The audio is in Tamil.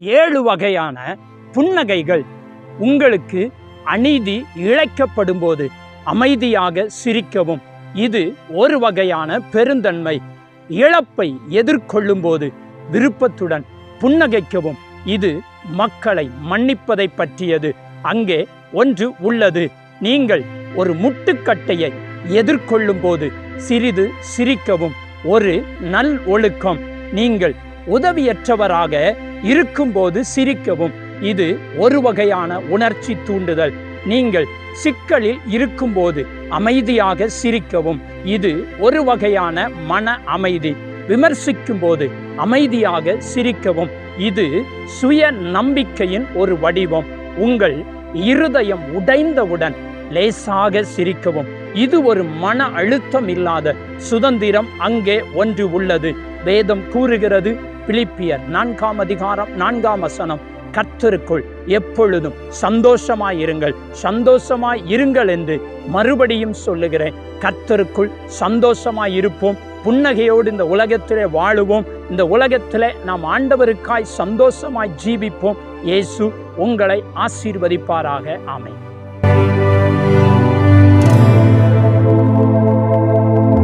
ஏழு வகையான புன்னகைகள் உங்களுக்கு அநீதி இழைக்கப்படும் போது அமைதியாக சிரிக்கவும். இது ஒரு வகையான பெருந்தன்மை. இழப்பை எதிர்கொள்ளும் போது விருப்பத்துடன் புன்னகைக்கவும். இது மக்களை மன்னிப்பதை பற்றியது. அங்கே ஒன்று உள்ளது. நீங்கள் ஒரு முட்டுக்கட்டையை எதிர்கொள்ளும் போது சிறிது சிரிக்கவும். ஒரு நல் ஒழுக்கம். நீங்கள் உதவியற்றவராக இருக்கும்போது சிரிக்கவும். இது ஒரு வகையான உணர்ச்சி தூண்டுதல். நீங்கள் சிக்கலில் இருக்கும்போது அமைதியாக சிரிக்கவும். இது ஒரு வகையான மன அமைதி. விமர்சிக்கும் போது அமைதியாக சிரிக்கவும். இது சுய நம்பிக்கையின் ஒரு வடிவம். உங்கள் இருதயம் உடைந்தவுடன் லேசாக சிரிக்கவும். இது ஒரு மன அழுத்தம் இல்லாத சுதந்திரம் அங்கே ஒன்று உள்ளது. வேதம் கூறுகிறது. பிலிப்பியர் நான்காம் அதிகாரம் நான்காம் வசனம். கர்த்தருக்குள் எப்பொழுதும் சந்தோஷமாயிருங்கள் சந்தோஷமாய் இருங்கள் என்று மறுபடியும் சொல்லுகிறேன். கர்த்தருக்குள் சந்தோஷமாய் இருப்போம். புன்னகையோடு இந்த உலகத்திலே வாழுவோம். இந்த உலகத்திலே நாம் ஆண்டவருக்காய் சந்தோஷமாய் ஜீவிப்போம். இயேசு உங்களை ஆசீர்வதிப்பாராக. ஆமை